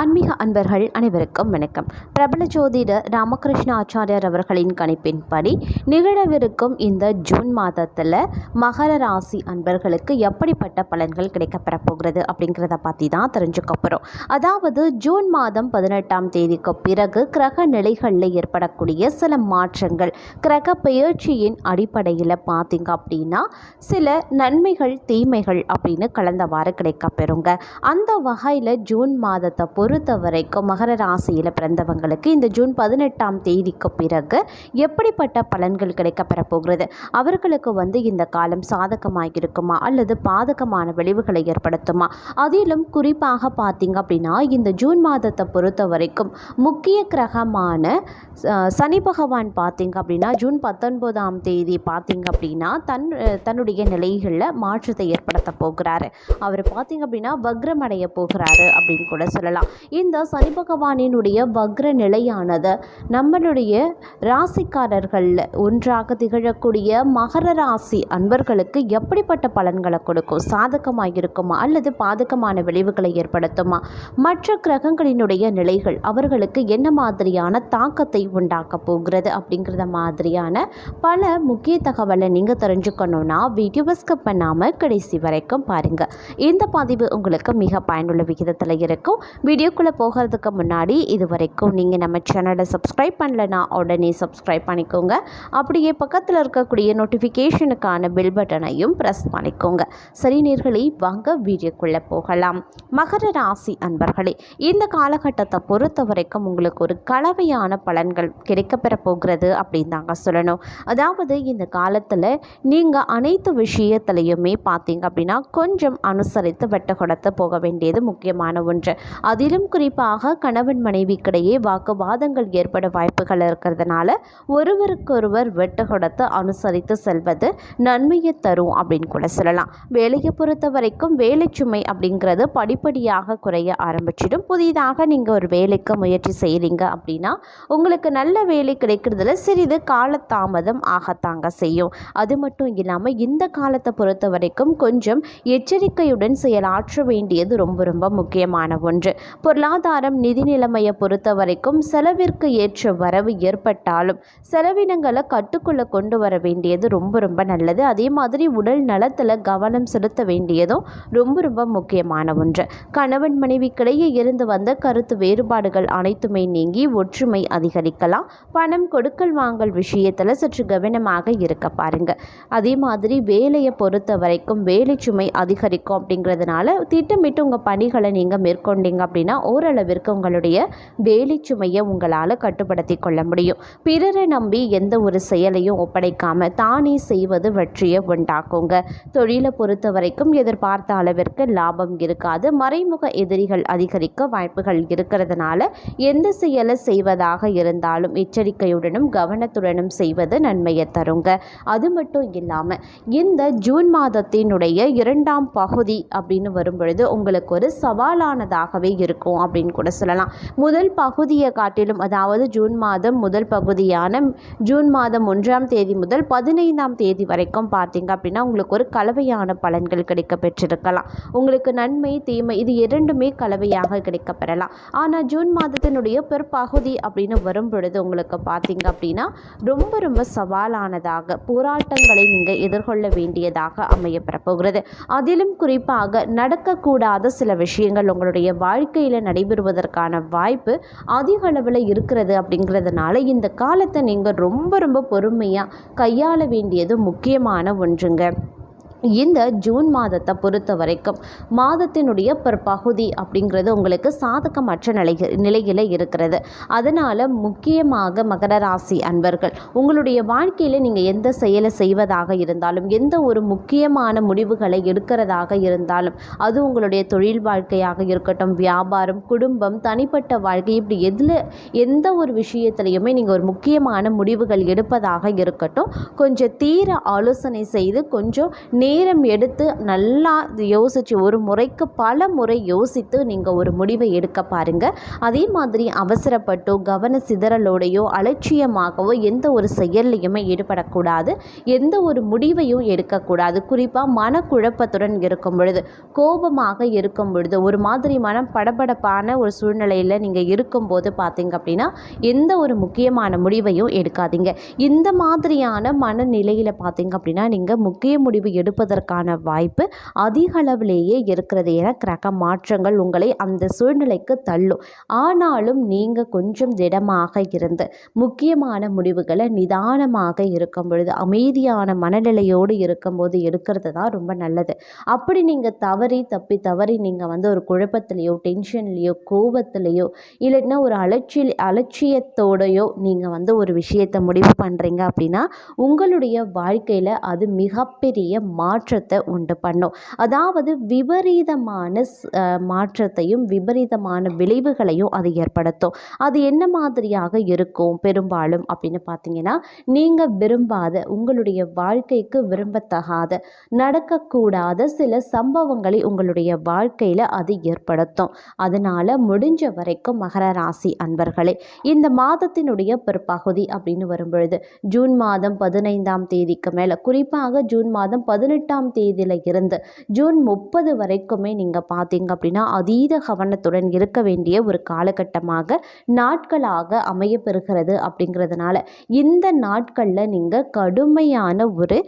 ஆன்மீக அன்பர்கள் அனைவருக்கும் வணக்கம். பிரபல ஜோதிடர் ராமகிருஷ்ண ஆச்சாரியார் அவர்களின் கணிப்பின்படி நிகழவிருக்கும் இந்த ஜூன் மாதத்தில் மகர ராசி அன்பர்களுக்கு எப்படிப்பட்ட பலன்கள் கிடைக்கப்பெற போகிறது அப்படிங்கிறத பற்றி தான் தெரிஞ்சுக்க போகிறோம் அதாவது ஜூன் மாதம் பதினெட்டாம் தேதிக்கு பிறகு கிரக நிலைகளில் ஏற்படக்கூடிய சில மாற்றங்கள் கிரக பெயர்ச்சியின் அடிப்படையில் பார்த்தீங்க அப்படின்னா சில நன்மைகள் தீமைகள் அப்படின்னு கலந்தவாறு கிடைக்கப்பெறுங்க. அந்த வகையில் ஜூன் மாதத்தை பொறுத்த வரைக்கும் மகர ராசியில் பிறந்தவங்களுக்கு இந்த ஜூன் பதினெட்டாம் தேதிக்கு பிறகு எப்படிப்பட்ட பலன்கள் கிடைக்கப்பெற போகிறது? அவர்களுக்கு வந்து இந்த காலம் சாதகமாக இருக்குமா அல்லது பாதகமான விளைவுகளை ஏற்படுத்துமா? அதிலும் குறிப்பாக பார்த்தீங்க அப்படின்னா இந்த ஜூன் மாதத்தை பொறுத்த வரைக்கும் முக்கிய கிரகமான சனி பகவான் பார்த்தீங்க அப்படின்னா ஜூன் பத்தொன்பதாம் தேதி பார்த்தீங்க அப்படின்னா தன் தன்னுடைய நிலைகளில் மாற்றத்தை ஏற்படுத்த போகிறாரு. அவர் பார்த்தீங்க அப்படின்னா வக்ரமடைய போகிறாரு அப்படின்னு கூட சொல்லலாம். இந்த சனி பகவானினுடைய வக்ர நிலையானது நம்மளுடைய ராசிக்காரர்களில் ஒன்றாக திகழக்கூடிய மகர ராசி அன்பர்களுக்கு எப்படிப்பட்ட பலன்களை கொடுக்கும்? சாதகமாக இருக்குமா அல்லது பாதகமான விளைவுகளை ஏற்படுத்துமா? மற்ற கிரகங்களினுடைய நிலைகள் அவர்களுக்கு என்ன மாதிரியான தாக்கத்தை உண்டாக்க போகிறது அப்படிங்கிறத மாதிரியான பல முக்கிய தகவலை நீங்கள் தெரிஞ்சுக்கணுன்னா வீடியோவை ஸ்கிப் பண்ணாமல் கடைசி வரைக்கும் பாருங்கள் இந்த பதிவு உங்களுக்கு மிக பயனுள்ள விகிதத்தில் இருக்கும். வீடியோக்குள்ளே போகிறதுக்கு முன்னாடி இது வரைக்கும் நீங்கள் நம்ம சேனலை சப்ஸ்கிரைப் பண்ணலைன்னா உடனே சப்ஸ்கிரைப் பண்ணிக்கோங்க. அப்படியே பக்கத்தில் இருக்கக்கூடிய நோட்டிஃபிகேஷனுக்கான பெல் பட்டனையும் ப்ரெஸ் பண்ணிக்கோங்க. சரி நீர்களை வாங்க வீடியோக்குள்ளே போகலாம். மகர ராசி அன்பர்களே இந்த காலகட்டத்தை பொறுத்த வரைக்கும் உங்களுக்கு ஒரு கலவையான பலன்கள் கிடைக்கப்பெற போகிறது அப்படின்னு தாங்க சொல்லணும். அதாவது இந்த காலத்தில் நீங்கள் அனைத்து விஷயத்துலையுமே பார்த்தீங்க அப்படின்னா கொஞ்சம் அனுசரித்து வெட்ட கொடுத்து போக வேண்டியது முக்கியமான ஒன்று. அதிலும் குறிப்பாக கணவன் மனைவிக்கிடையே வாக்குவாதங்கள் ஏற்பட வாய்ப்புகள் இருக்கிறதுனால ஒருவருக்கொருவர் வெட்டு கொடுத்து அனுசரித்து செல்வது நன்மையை தரும் அப்படின்னு கூட சொல்லலாம். வேலையை பொறுத்த வரைக்கும் வேலை சுமை அப்படிங்கிறது படிப்படியாக குறைய ஆரம்பிச்சிடும். புதிதாக நீங்கள் ஒரு வேலைக்கு முயற்சி செய்கிறீங்க அப்படின்னா உங்களுக்கு நல்ல வேலை கிடைக்கிறதுல சிறிது காலதாமதம் ஆகத்தாங்க செய்யும். அது மட்டும் இல்லாமல் இந்த காலத்தை பொறுத்த வரைக்கும் கொஞ்சம் எச்சரிக்கையுடன் செயலாற்ற வேண்டியது ரொம்ப ரொம்ப முக்கியமான ஒன்று. பொருளாதாரம் நிதி நிலைமையை பொறுத்த வரைக்கும் செலவிற்கு ஏற்ற வரவு ஏற்பட்டாலும் செலவினங்களை கட்டுக்குள்ளே கொண்டு வர வேண்டியது ரொம்ப ரொம்ப நல்லது. அதே மாதிரி உடல் நலத்தில் கவனம் செலுத்த வேண்டியதும் ரொம்ப ரொம்ப முக்கியமான ஒன்று. கணவன் மனைவிக்கிடையே இருந்து வந்த கருத்து வேறுபாடுகள் அனைத்துமே நீங்கி ஒற்றுமை அதிகரிக்கலாம். பணம் கொடுக்கல் வாங்கல் விஷயத்தில் சற்று கவனமாக இருக்க பாருங்க. அதே மாதிரி வேலையை பொறுத்த வரைக்கும் வேலை சுமை அதிகரிக்கும் அப்படிங்கிறதுனால திட்டமிட்டு உங்கள் பணிகளை நீங்கள் மேற்கொண்டீங்க அப்படின்னு ஓரளவிற்கு உங்களுடைய வேலை சுமையை உங்களால் கட்டுப்படுத்தி கொள்ள முடியும். பிறரை நம்பி எந்த ஒரு செயலையும் ஒப்படைக்காம தானே செய்வது வெற்றியை உண்டாக்குங்க. தொழிலை பொறுத்த வரைக்கும் எதிர்பார்த்த அளவிற்கு லாபம் இருக்காது. மறைமுக எதிரிகள் அதிகரிக்க வாய்ப்புகள் இருக்கிறதுனால எந்த செயலை செய்வதாக இருந்தாலும் எச்சரிக்கையுடனும் கவனத்துடனும் செய்வது நன்மையை தருங்க. அது மட்டும் இல்லாமல் இந்த ஜூன் மாதத்தினுடைய இரண்டாம் பகுதி அப்படின்னு வரும்பொழுது உங்களுக்கு ஒரு சவாலானதாகவே இருக்கும். அப்படின்னு கூட சொல்லலாம். முதல் பகுதியை காட்டிலும் அதாவது ஜூன் மாதம் முதல் பகுதியான ஜூன் மாதம் ஒன்றாம் தேதி முதல் பதினைந்தாம் தேதி வரைக்கும் பார்த்தீங்க அப்படின்னா உங்களுக்கு ஒரு கலவையான பலன்கள் கிடைக்க பெற்றிருக்கலாம் உங்களுக்கு நன்மை தீமை இது இரண்டுமே கலவையாக கிடைக்க பெறலாம் ஆனால் ஜூன் மாதத்தினுடைய பிற்பகுதி அப்படின்னு வரும் பொழுது உங்களுக்கு பார்த்தீங்க அப்படின்னா ரொம்ப ரொம்ப சவாலானதாக போராட்டங்களை நீங்கள் எதிர்கொள்ள வேண்டியதாக அமையப்பெற போகிறது அதிலும் குறிப்பாக நடக்கக்கூடாத சில விஷயங்கள் உங்களுடைய வாழ்க்கை வாழ்க்கையில் நடைபெறுவதற்கான வாய்ப்பு அதிக அளவில் இருக்கிறது அப்படிங்கிறதுனால இந்த காலத்தை நீங்கள் ரொம்ப ரொம்ப பொறுமையாக கையாள வேண்டியது முக்கியமான ஒன்றுங்க. இந்த ஜூன் மாதத்தை பொறுத்த வரைக்கும் மாதத்தினுடைய பிற்பகுதி அப்படிங்கிறது உங்களுக்கு சாதகமற்ற நிலை நிலையில் இருக்கிறது. அதனால் முக்கியமாக மகர ராசி அன்பர்கள் உங்களுடைய வாழ்க்கையில் நீங்கள் எந்த செயலை செய்வதாக இருந்தாலும் எந்த ஒரு முக்கியமான முடிவுகளை எடுக்கிறதாக இருந்தாலும் அது உங்களுடைய தொழில் வாழ்க்கையாக இருக்கட்டும் வியாபாரம் குடும்பம் தனிப்பட்ட வாழ்க்கை இப்படி எதில் எந்த ஒரு விஷயத்துலையுமே நீங்கள் ஒரு முக்கியமான முடிவுகள் எடுப்பதாக இருக்கட்டும் கொஞ்சம் தீர ஆலோசனை செய்து கொஞ்சம் நே நேரம் எடுத்து நல்லா யோசித்து ஒரு முறைக்கு பல முறை யோசித்து நீங்கள் ஒரு முடிவை எடுக்க பாருங்கள் அதே மாதிரி அவசரப்பட்டோ கவன சிதறலோடையோ அலட்சியமாகவோ எந்த ஒரு செயல்லையுமே ஈடுபடக்கூடாது. எந்த ஒரு முடிவையும் எடுக்கக்கூடாது. குறிப்பாக மனக்குழப்பத்துடன் இருக்கும் பொழுது கோபமாக இருக்கும் பொழுது ஒரு மாதிரி மனம் படபடப்பான ஒரு சூழ்நிலையில் நீங்கள் இருக்கும்போது பார்த்தீங்க அப்படின்னா எந்த ஒரு முக்கியமான முடிவையும் எடுக்காதீங்க. இந்த மாதிரியான மனநிலையில் பார்த்தீங்க அப்படின்னா நீங்கள் முக்கிய முடிவு இருப்பதற்கான வாய்ப்பு அதிக அளவிலேயே இருக்கிறது என கிரக மாற்றங்கள் உங்களை அந்த சூழ்நிலைக்கு தள்ளும். ஆனாலும் நீங்கள் கொஞ்சம் திடமாக இருந்து முக்கியமான முடிவுகளை நிதானமாக இருக்கும் பொழுது அமைதியான மனநிலையோடு இருக்கும்போது எடுக்கிறது தான் ரொம்ப நல்லது. அப்படி நீங்கள் தவறி தப்பி தவறி நீங்கள் வந்து ஒரு குழப்பத்திலையோ டென்ஷன்லேயோ கோபத்திலையோ இல்லைன்னா ஒரு அலட்சிய அலட்சியத்தோடையோ நீங்கள் வந்து ஒரு விஷயத்தை முடிவு பண்ணுறீங்க அப்படின்னா உங்களுடைய வாழ்க்கையில் அது மிகப்பெரிய மாற்றத்தை உண்டு பண்ணும். அதாவது விபரீதமான மாற்றத்தையும் விபரீதமான விளைவுகளையும் அது ஏற்படுத்தும். அது என்ன மாதிரியாக இருக்கும் பெரும்பாலும் அப்படின்னு பார்த்தீங்கன்னா நீங்கள் விரும்பாத உங்களுடைய வாழ்க்கைக்கு விரும்பத்தகாத நடக்கக்கூடாத சில சம்பவங்களை உங்களுடைய வாழ்க்கையில் அது ஏற்படுத்தும். அதனால் முடிஞ்ச வரைக்கும் மகர ராசி அன்பர்களே இந்த மாதத்தினுடைய பிற்பகுதி அப்படின்னு வரும்பொழுது ஜூன் மாதம் பதினைந்தாம் தேதிக்கு மேலே குறிப்பாக ஜூன் மாதம் பதினெட்டாம் தேதியில் இருந்து ஜூன் முப்பது வரைக்குமே நீங்கள் பார்த்தீங்க அப்படின்னா அதீத கவனத்துடன் இருக்க வேண்டிய ஒரு காலகட்டமாக நாட்களாக அமையப்பெறுகிறது அப்படிங்கிறதுனால இந்த நாட்களில் நீங்கள் கடுமையான ஒரு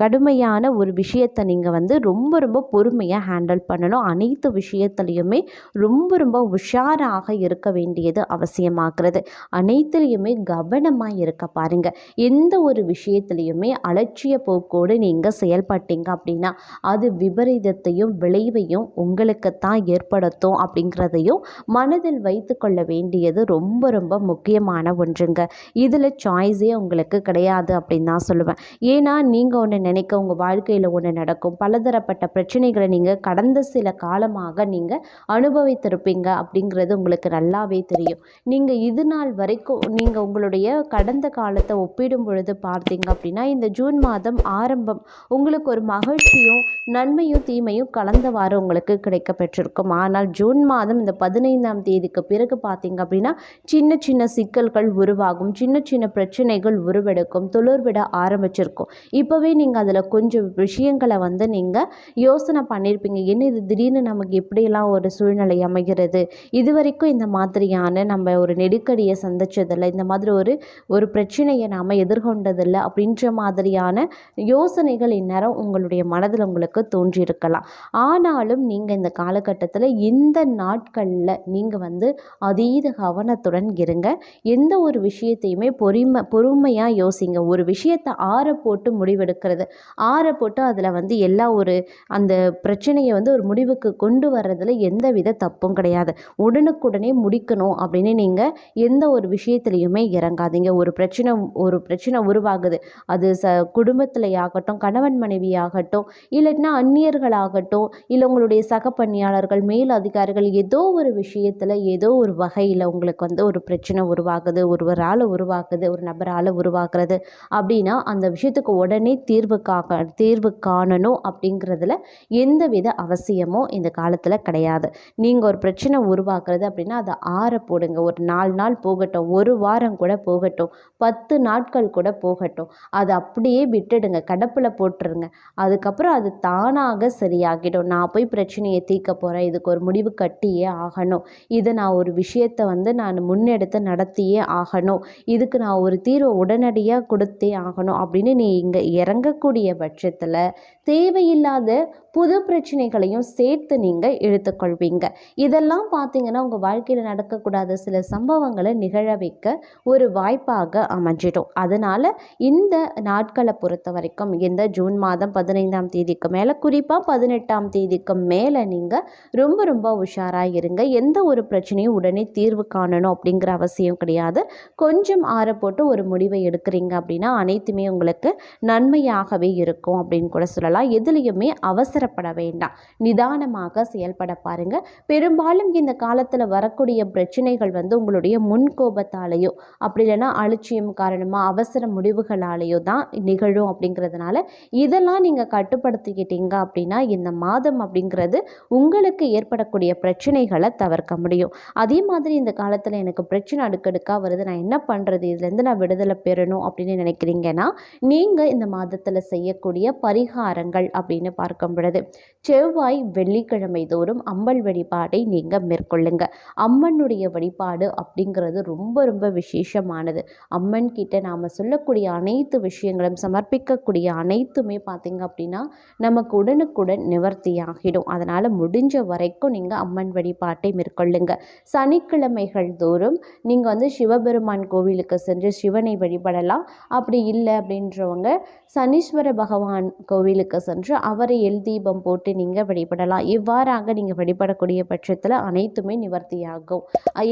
கடுமையான ஒரு விஷயத்தை நீங்கள் வந்து ரொம்ப ரொம்ப பொறுமையாக ஹேண்டில் பண்ணணும். அனைத்து விஷயத்துலையுமே ரொம்ப ரொம்ப உஷாராக இருக்க வேண்டியது அவசியமாகிறது. அனைத்துலேயுமே கவனமாக இருக்க பாருங்க. எந்த ஒரு விஷயத்துலையுமே அலட்சிய போக்கோடு நீங்கள் செயல்பட்டீங்க அப்படின்னா அது விபரீதத்தையும் விளைவையும் உங்களுக்கு தான் ஏற்படுத்தும் அப்படிங்கிறதையும் மனதில் வைத்து கொள்ள வேண்டியது ரொம்ப ரொம்ப முக்கியமான ஒன்றுங்க. இதில் சாய்ஸே உங்களுக்கு கிடையாது அப்படின்னு தான் சொல்லுவேன். ஏன்னா நீங்கள் ஒன்று நினைக்க உங்கள் வாழ்க்கையில் ஒன்று நடக்கும். பலதரப்பட்ட பிரச்சனைகளை நீங்கள் கடந்த சில காலமாக நீங்கள் அனுபவித்திருப்பீங்க அப்படிங்கிறது உங்களுக்கு நல்லாவே தெரியும். நீங்கள் இது நாள் வரைக்கும் நீங்கள் உங்களுடைய கடந்த காலத்தை ஒப்பிடும் பொழுது பார்த்தீங்க அப்படின்னா இந்த ஜூன் மாதம் ஆரம்பம் உங்களுக்கு ஒரு மகிழ்ச்சியும் நன்மையும் தீமையும் கலந்தவாறு உங்களுக்கு கிடைக்க பெற்றிருக்கும் ஆனால் ஜூன் மாதம் இந்த பதினைந்தாம் தேதிக்கு பிறகு பார்த்தீங்க அப்படின்னா சின்ன சின்ன சிக்கல்கள் உருவாகும் சின்ன சின்ன பிரச்சனைகள் உருவெடுக்கும் துளிர்விட ஆரம்பிச்சிருக்கும். இப்போவே நீங்கள் அதில் கொஞ்சம் விஷயங்களை வந்து நீங்கள் யோசனை பண்ணியிருப்பீங்க என்ன இது திடீர்னு நமக்கு எப்படியெல்லாம் ஒரு சூழ்நிலை அமைகிறது? இது வரைக்கும் இந்த மாதிரியான நம்ம ஒரு நெருக்கடியை சந்திச்சதில்லை. இந்த மாதிரி ஒரு ஒரு பிரச்சனையை நாம் எதிர்கொண்டதில்லை அப்படின்ற மாதிரியான யோசனை யோசனைகள் இந்நேரம் உங்களுடைய மனதில் உங்களுக்கு தோன்றியிருக்கலாம். ஆனாலும் நீங்கள் இந்த காலகட்டத்தில் இந்த நாட்களில் நீங்கள் வந்து அதீத கவனத்துடன் இருங்க. எந்த ஒரு விஷயத்தையுமே பொறுமை பொறுமையாக யோசிங்க. ஒரு விஷயத்தை ஆற போட்டு முடிவெடுக்கிறது. ஆற போட்டு அதில் வந்து எல்லா ஒரு அந்த பிரச்சனையை வந்து ஒரு முடிவுக்கு கொண்டு வர்றதுல எந்த வித தப்பும் கிடையாது. உடனுக்குடனே முடிக்கணும் அப்படின்னு நீங்கள் எந்த ஒரு விஷயத்துலையுமே இறங்காதீங்க. ஒரு பிரச்சனை ஒரு பிரச்சனை உருவாகுது. அது ச குடும்பத்தில் ஆகட்டும் கணவன் மனைவியாகட்டும் இல்லைன்னா அந்நியர்களாகட்டும் இல்லை உங்களுடைய சக பணியாளர்கள் மேல் அதிகாரிகள் ஏதோ ஒரு விஷயத்தில் ஏதோ ஒரு வகையில் உங்களுக்கு வந்து ஒரு பிரச்சனை உருவாகுது ஒருவரால் உருவாக்குது ஒரு நபரால் உருவாக்குறது அப்படின்னா அந்த விஷயத்துக்கு உடனே தீர்வு காக்க தீர்வு காணணும் அப்படிங்கிறதுல எந்தவித அவசியமும் இந்த காலத்தில் கிடையாது. நீங்கள் ஒரு பிரச்சனை உருவாக்குறது அப்படின்னா அதை ஆற போடுங்க. ஒரு நாலு நாள் போகட்டும் ஒரு வாரம் கூட போகட்டும் பத்து நாட்கள் கூட போகட்டும். அதை அப்படியே விட்டுடுங்க. கடப்பில் போட்டுருங்க. அதுக்கப்புறம் அது தானாக சரியாகிடும். நான் போய் பிரச்சனையை தீர்க்க போகிறேன் இதுக்கு ஒரு முடிவு கட்டியே ஆகணும். இதை நான் ஒரு விஷயத்தை வந்து நான் முன்னெடுத்து நடத்தியே ஆகணும். இதுக்கு நான் ஒரு தீர்வை உடனடியாக கொடுத்தே ஆகணும். அப்படின்னு நீ இங்கே இறங்கக்கூடிய பட்சத்தில் தேவையில்லாத புது பிரச்சனைகளையும் சேர்த்து நீங்கள் எடுத்துக்கொள்வீங்க. இதெல்லாம் பார்த்தீங்கன்னா உங்கள் வாழ்க்கையில் நடக்கக்கூடாத சில சம்பவங்களை நிகழ வைக்க ஒரு வாய்ப்பாக அமைஞ்சிடும். அதனால் இந்த நாட்களை பொறுத்த வரைக்கும் இந்த ஜூன் மாதம் பதினைந்தாம் தேதிக்கு மேலே குறிப்பாக பதினெட்டாம் தேதிக்கு மேலே நீங்கள் ரொம்ப ரொம்ப உஷாராக இருங்க. எந்த ஒரு பிரச்சனையும் உடனே தீர்வு காணணும் அப்படிங்கிற அவசியம் கிடையாது. கொஞ்சம் ஆற போட்டு ஒரு முடிவை எடுக்கிறீங்க அப்படின்னா அனைத்துமே உங்களுக்கு நன்மையாகவே இருக்கும் அப்படின்னு கூட சொல்லலாம். எதுலேயுமே அவசரப்பட வேண்டாம். நிதானமாக செயல்பட பாருங்கள் பெரும்பாலும் இந்த காலத்தில் வரக்கூடிய பிரச்சனைகள் வந்து உங்களுடைய முன்கோபத்தாலேயோ அப்படி இல்லைன்னா அலட்சியம் காரணமாக அவசர முடிவுகளாலேயோ தான் நிகழும் அப்படிங்கிறதுனால இதெல்லாம் நீங்கள் கட்டுப்படுத்திக்கிட்டீங்க அப்படின்னா இந்த மாதம் அப்படிங்கிறது உங்களுக்கு ஏற்படக்கூடிய பிரச்சனைகளை தவிர்க்க முடியும். அதே மாதிரி இந்த காலத்தில் எனக்கு பிரச்சனை அடுக்கடுக்காக வருது நான் என்ன பண்ணுறது இதுலேருந்து நான் விடுதலை பெறணும் அப்படின்னு நினைக்கிறீங்கன்னா நீங்கள் இந்த மாதத்தில் செய்யக்கூடிய பரிகாரங்கள் அப்படின்னு பார்க்கும் பொழுது செவ்வாய் வெள்ளிக்கிழமை தோறும் அம்பல் வழிபாடை நீங்கள் மேற்கொள்ளுங்க. அம்மனுடைய வழிபாடு அப்படிங்கிறது ரொம்ப ரொம்ப விசேஷமானது. அம்மன் கிட்ட நாம் சொல்லக்கூடிய அனைத்து விஷயங்களும் சமர்ப்பிக்கக்கூடிய அனைத்துமே பார்த்திங்க அப்படின்னா நமக்கு உடனுக்குடன் நிவர்த்தியாகிடும். அதனால் முடிஞ்ச வரைக்கும் நீங்கள் அம்மன் வழிபாட்டை மேற்கொள்ளுங்க. சனிக்கிழமைகள் தோறும் நீங்கள் வந்து சிவபெருமான் கோவிலுக்கு சென்று சிவனை வழிபடலாம். அப்படி இல்லை அப்படின்றவங்க சனீஸ்வர பகவான் கோவிலுக்கு சென்று அவரை எல் தீபம் போட்டு நீங்கள் வழிபடலாம். இவ்வாறாக நீங்கள் வழிபடக்கூடிய பட்சத்தில் அனைத்துமே நிவர்த்தியாகும்.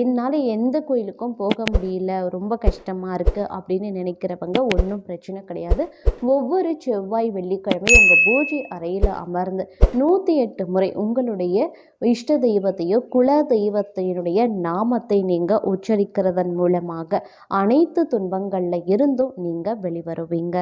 என்னால் எந்த கோயிலுக்கும் போக முடியல ரொம்ப கஷ்டமாக இருக்குது அப்படின்னு நினைக்கிறவங்க ஒன்றும் பிரச்சனை கிடையாது. ஒவ்வொரு செவ்வாய் வெள்ளிக்கிழமை உங்கள் பூஜை அறையில் அமர்ந்து நூற்றி எட்டு முறை உங்களுடைய இஷ்ட தெய்வத்தையோ குல தெய்வத்தினுடைய நாமத்தை நீங்கள் உச்சரிக்கிறதன் மூலமாக அனைத்து துன்பங்களில் இருந்தும் நீங்கள் வெளிவருவீங்க.